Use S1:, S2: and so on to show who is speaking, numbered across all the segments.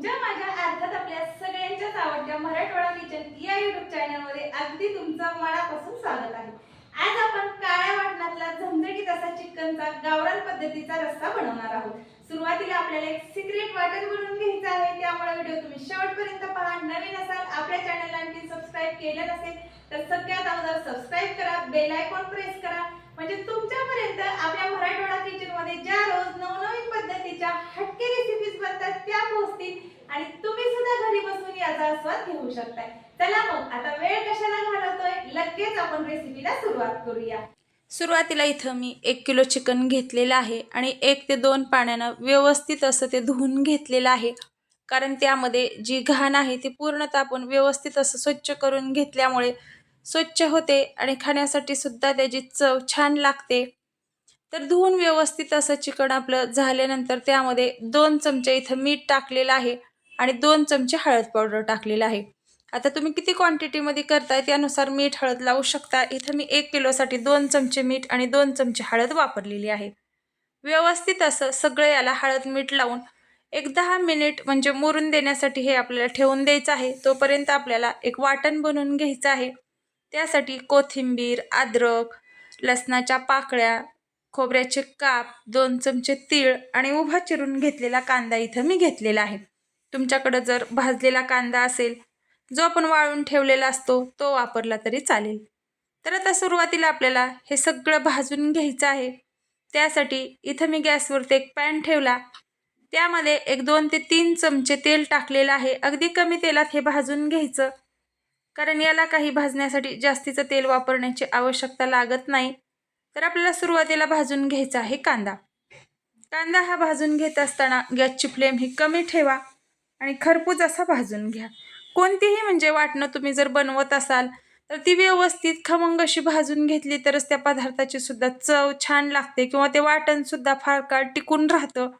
S1: तुमच्या माझ्या अर्थात आपल्या सगळ्यांच्याच आवडत्या मराठवाडा किचन या युट्यूब चॅनलमध्ये अगदी तुमचं मनापासून स्वागत आहे. आज आपण काळ्या वाटणातला झमझटीत असा चिकनचा गावरान पद्धतीचा रस्ता बनवणार आहोत. सुरुवातीला आपल्याला एक सिक्रेट वाटण बनवून घ्यायचं आहे. त्यामुळे व्हिडिओ तुम्ही शेवटपर्यंत पहा. नवीन असाल आपल्या चॅनलला आणखी सबस्क्राईब केलं नसेल तर सगळ्यात अगोदर सबस्क्राईब करा बेल आयकॉन प्रेस करा. म्हणजे तुमच्यापर्यंत आपल्या मराठवाडा किचनमध्ये ज्या रोज येतील आणि तुम्ही सुद्धा घरी बसून याचा आस्वाद घेऊ शकताय. चला मग आता वेळ कशाला घालवतोय? लगेच आपण रेसिपीला सुरुवात करूया.
S2: सुरुवातीला इथं मी एक किलो चिकन घेतलेलं आहे आणि एक ते दोन पाण्यानं व्यवस्थित असं ते धुवून घेतलेलं आहे. कारण त्यामध्ये जी घाण आहे ती पूर्णतः आपण व्यवस्थित असं स्वच्छ करून घेतल्यामुळे स्वच्छ होते आणि खाण्यासाठी सुद्धा त्याची चव छान लागते. तर धुवून व्यवस्थित असं चिकन आपलं झाल्यानंतर त्यामध्ये दोन चमचे इथं मीठ टाकलेलं आहे आणि दोन चमचे हळद पावडर टाकलेलं आहे. आता तुम्ही किती क्वांटिटीमध्ये करताय त्यानुसार मीठ हळद लावू शकता. इथं मी एक किलोसाठी दोन चमचे मीठ आणि दोन चमचे हळद वापरलेली आहे. व्यवस्थित असं सगळं याला हळद मीठ लावून एक दहा मिनिट म्हणजे मुरून देण्यासाठी हे आपल्याला ठेवून द्यायचं आहे. तोपर्यंत आपल्याला एक वाटण बनवून घ्यायचं आहे. त्यासाठी कोथिंबीर अद्रक लसणाच्या पाकळ्या खोबऱ्याचे काप दोन चमचे तीळ आणि उभा चिरून घेतलेला कांदा इथं मी घेतलेला आहे. तुमच्याकडं जर भाजलेला कांदा असेल जो आपण वाळून ठेवलेला असतो तो वापरला तरी चालेल. तर आता सुरुवातीला आपल्याला हे सगळं भाजून घ्यायचं आहे. त्यासाठी इथं मी गॅसवरती एक पॅन ठेवला. त्यामध्ये एक दोन ते तीन चमचे तेल टाकलेलं आहे. अगदी कमी तेलात हे भाजून घ्यायचं. कारण याला काही भाजण्यासाठी जास्तीचं तेल वापरण्याची आवश्यकता लागत नाही. तर आपल्याला सुरुवातीला भाजून घ्यायचा आहे कांदा. कांदा हा भाजून घेत असताना गॅसची फ्लेम ही कमी ठेवा आणि खरपूज असा भाजून घ्या. कोणतीही म्हणजे वाटणं तुम्ही जर बनवत असाल तर ती व्यवस्थित खमंग अशी भाजून घेतली तरच त्या पदार्थाची सुद्धा चव छान लागते किंवा ते वाटणसुद्धा फार काळ टिकून राहतं.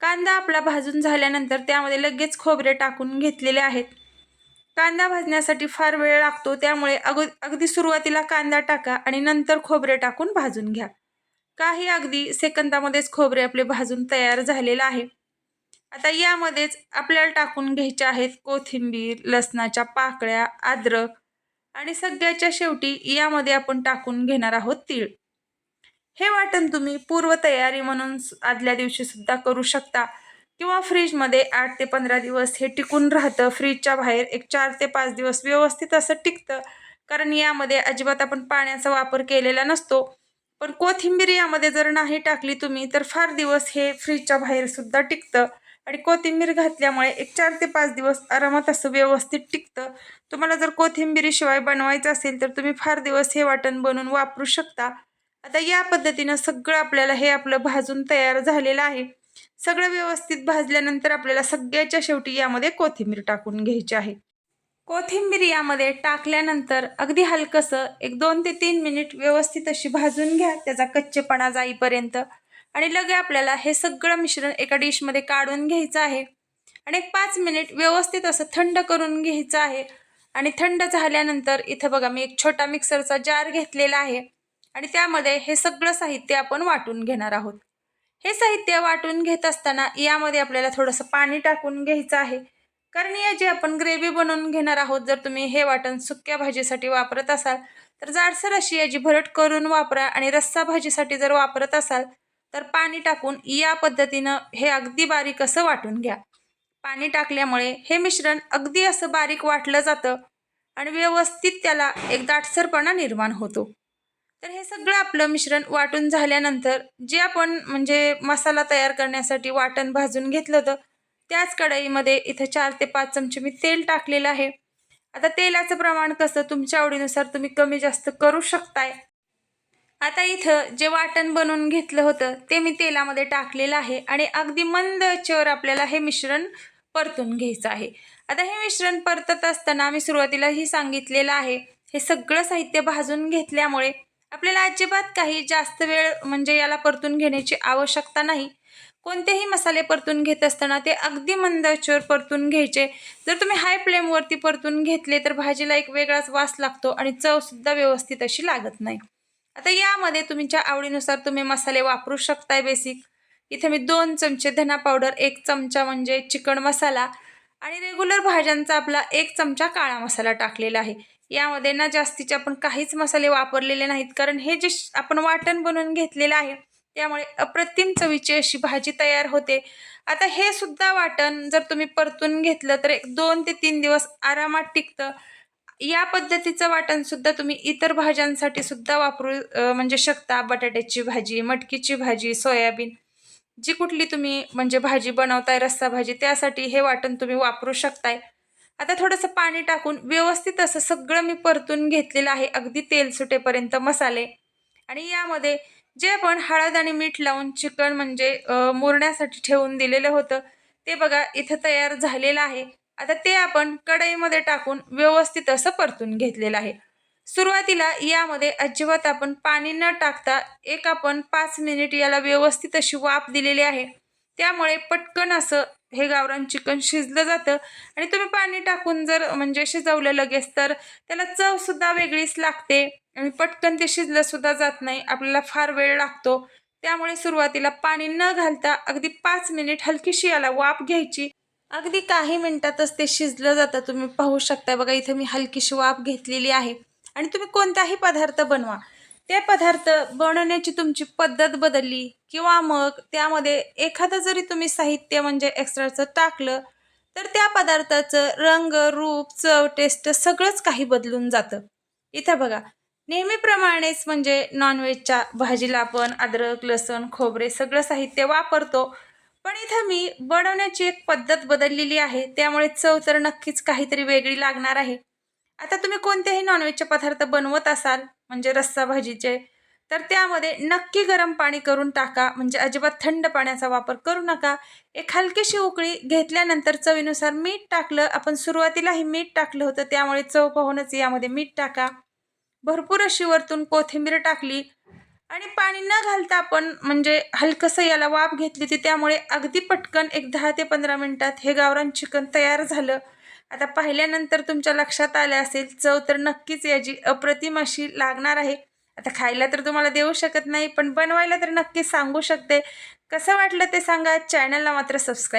S2: कांदा आपला भाजून झाल्यानंतर त्यामध्ये लगेच खोबरे टाकून घेतलेले आहेत. कांदा भाजण्यासाठी फार वेळ लागतो त्यामुळे अग अगदी सुरुवातीला कांदा टाका आणि नंतर खोबरे टाकून भाजून घ्या. काही अगदी सेकंदामध्येच खोबरे आपले भाजून तयार झालेलं आहे. आता यामध्येच आपल्याला टाकून घ्यायच्या आहेत कोथिंबीर लसणाच्या पाकळ्या अद्रक आणि सगळ्याच्या शेवटी यामध्ये आपण टाकून घेणार आहोत तीळ. हे वाटण तुम्ही पूर्वतयारी म्हणून आदल्या दिवशी सुद्धा करू शकता. किंवा फ्रीजमध्ये आठ ते पंधरा दिवस हे टिकून राहतं. फ्रीजच्या बाहेर एक चार ते पाच दिवस व्यवस्थित असं टिकतं. कारण यामध्ये अजिबात आपण पाण्याचा वापर केलेला नसतो. पण कोथिंबीर यामध्ये जर नाही टाकली तुम्ही तर फार दिवस हे फ्रीजच्या बाहेर सुद्धा टिकतं. आणि कोथिंबीर घातल्यामुळे एक चार ते पाच दिवस आरामात असं व्यवस्थित टिकतं. तुम्हाला जर कोथिंबीरीशिवाय बनवायचं असेल तर तुम्ही फार दिवस हे वाटण बनवून वापरू शकता. आता या पद्धतीनं सगळं आपल्याला हे आपलं भाजून तयार झालेलं आहे. सगळं व्यवस्थित भाजल्यानंतर आपल्याला सगळ्याच्या शेवटी यामध्ये कोथिंबीर टाकून घ्यायची आहे. कोथिंबीर यामध्ये टाकल्यानंतर अगदी हलकंसं एक दोन ते तीन मिनिट व्यवस्थित अशी भाजून घ्या त्याचा कच्चेपणा जाईपर्यंत. आणि लगे आपल्याला हे सगळं मिश्रण एका डिशमध्ये काढून घ्यायचं आहे. आणि एक पाच मिनिट व्यवस्थित असं थंड करून घ्यायचं आहे. आणि थंड झाल्यानंतर इथं बघा मी एक छोटा मिक्सरचा जार घेतलेला आहे. आणि त्यामध्ये हे सगळं साहित्य आपण वाटून घेणार आहोत. हे साहित्य वाटून घेत असताना यामध्ये आपल्याला थोडंसं पाणी टाकून घ्यायचं आहे. कारण याची आपण ग्रेव्ही बनवून घेणार आहोत जर तुम्ही हे वाटण सुक्या भाजीसाठी वापरत असाल तर जाडसर अशी याची भरट करून वापरा आणि रस्सा भाजीसाठी जर वापरत असाल तर पाणी टाकून या पद्धतीनं हे अगदी बारीक असं वाटून घ्या. पाणी टाकल्यामुळे हे मिश्रण अगदी असं बारीक वाटलं जातं आणि व्यवस्थित त्याला एक दाटसरपणा निर्माण होतो. तर हे सगळं आपलं मिश्रण वाटून झाल्यानंतर जे आपण म्हणजे मसाला तयार करण्यासाठी वाटण भाजून घेतलं होतं त्याच कढईमध्ये इथं चार ते पाच चमचे मी तेल टाकलेलं आहे. आता तेलाचं प्रमाण कसं तुमच्या आवडीनुसार तुम्ही कमी जास्त करू शकताय. आता इथं जे वाटण बनवून घेतलं होतं ते मी तेलामध्ये टाकलेलं आहे आणि अगदी मंद आचेवर आपल्याला हे मिश्रण परतून घ्यायचं आहे. आता हे मिश्रण परतत असताना मी सुरुवातीलाही सांगितलेलं आहे हे सगळं साहित्य भाजून घेतल्यामुळे आपल्याला अजिबात काही जास्त वेळ म्हणजे याला परतून घेण्याची आवश्यकता नाही. कोणतेही मसाले परतून घेत असताना ते अगदी मंद परतून घ्यायचे. जर तुम्ही हाय फ्लेमवरती परतून घेतले तर भाजीला एक वेगळाच वास लागतो आणि चवसुद्धा व्यवस्थित अशी लागत नाही. आता यामध्ये तुमच्या आवडीनुसार तुम्ही मसाले वापरू शकताय बेसिक इथे मी दोन चमचे धना पावडर एक चमचा म्हणजे चिकन मसाला आणि रेग्युलर भाज्यांचा आपला एक चमचा काळा मसाला टाकलेला आहे. यामध्ये ना जास्तीचे आपण काहीच मसाले वापरलेले नाहीत. कारण हे जे श- आपण वाटण बनवून घेतलेलं आहे त्यामुळे अप्रतिम चवीची अशी भाजी तयार होते. आता हे सुद्धा वाटण जर तुम्ही परतून घेतलं तर एक दोन ते तीन दिवस आरामात टिकतं. या पद्धतीचं वाटण सुद्धा तुम्ही इतर भाज्यांसाठी सुद्धा वापरू म्हणजे शकता. बटाट्याची भाजी मटकीची भाजी सोयाबीन जी कुठली तुम्ही म्हणजे भाजी बनवताय रस्सा भाजी त्यासाठी हे वाटण तुम्ही वापरू शकताय. आता थोडंसं पाणी टाकून व्यवस्थित असं सगळं मी परतून घेतलेलं आहे. अगदी तेल सुटेपर्यंत मसाले. आणि यामध्ये जे आपण हळद आणि मीठ लावून चिकन म्हणजे मुरण्यासाठी ठेवून दिलेलं होतं ते बघा इथं तयार झालेलं आहे. आता ते आपण कढईमध्ये टाकून व्यवस्थित असं परतून घेतलेलं आहे. सुरुवातीला यामध्ये अजिबात आपण पाणी न टाकता एक आपण पाच मिनिट याला व्यवस्थित अशी वाफ दिलेली आहे. त्यामुळे पटकन असं हे गावरान चिकन शिजलं जातं. आणि तुम्ही पाणी टाकून जर म्हणजे शिजवलं लगेच तर त्याला चवसुद्धा वेगळीच लागते. आणि पटकन ते शिजलंसुद्धा जात नाही. आपल्याला फार वेळ लागतो. त्यामुळे सुरुवातीला पाणी न घालता अगदी पाच मिनिट हलकीशी याला वाफ घ्यायची. अगदी काही मिनिटातच ते शिजलं जातं. तुम्ही पाहू शकता बघा इथं मी हलकीशी वाफ घेतलेली आहे. आणि तुम्ही कोणताही पदार्थ बनवा. ते पदार्थ बनवण्याची तुमची पद्धत बदलली किंवा मग त्यामध्ये एखादं जरी तुम्ही साहित्य म्हणजे एक्स्ट्राचं टाकलं तर त्या पदार्थाचं रंग रूप चव टेस्ट सगळंच काही बदलून जातं. इथं बघा नेहमीप्रमाणेच म्हणजे नॉनव्हेजच्या भाजीला आपण अद्रक लसूण खोबरे सगळं साहित्य वापरतो. पण इथं मी बनवण्याची एक पद्धत बदललेली आहे. त्यामुळे चव तर नक्कीच काहीतरी वेगळी लागणार आहे. आता तुम्ही कोणतेही नॉनव्हेजचे पदार्थ बनवत असाल म्हणजे रस्सा भाजीचे तर त्यामध्ये नक्की गरम पाणी करून टाका. म्हणजे अजिबात थंड पाण्याचा वापर करू नका. एक हलकीशी उकळी घेतल्यानंतर चवीनुसार मीठ टाकलं. आपण सुरुवातीलाही मीठ टाकलं होतं. त्यामुळे चव पाहूनच यामध्ये मीठ टाका. भरपूर अशी वरतून कोथिंबीर टाकली. आणि पाणी न घालता आपण म्हणजे हलकंसं याला वाफ घेतली होती. त्यामुळे अगदी पटकन एक दहा ते पंधरा मिनटात हे गावरान चिकन तयार झालं. आता पाहिल्यानंतर तुमच्या लक्षात आलं असेल चव तर नक्कीच याची अप्रतिम अशी लागणार आहे. आता खायला तर तुम्हाला देऊ शकत नाही पण बनवायला तर नक्कीच सांगू शकते. कसं वाटलं ते सांगा चॅनलला मात्र सबस्क्राईब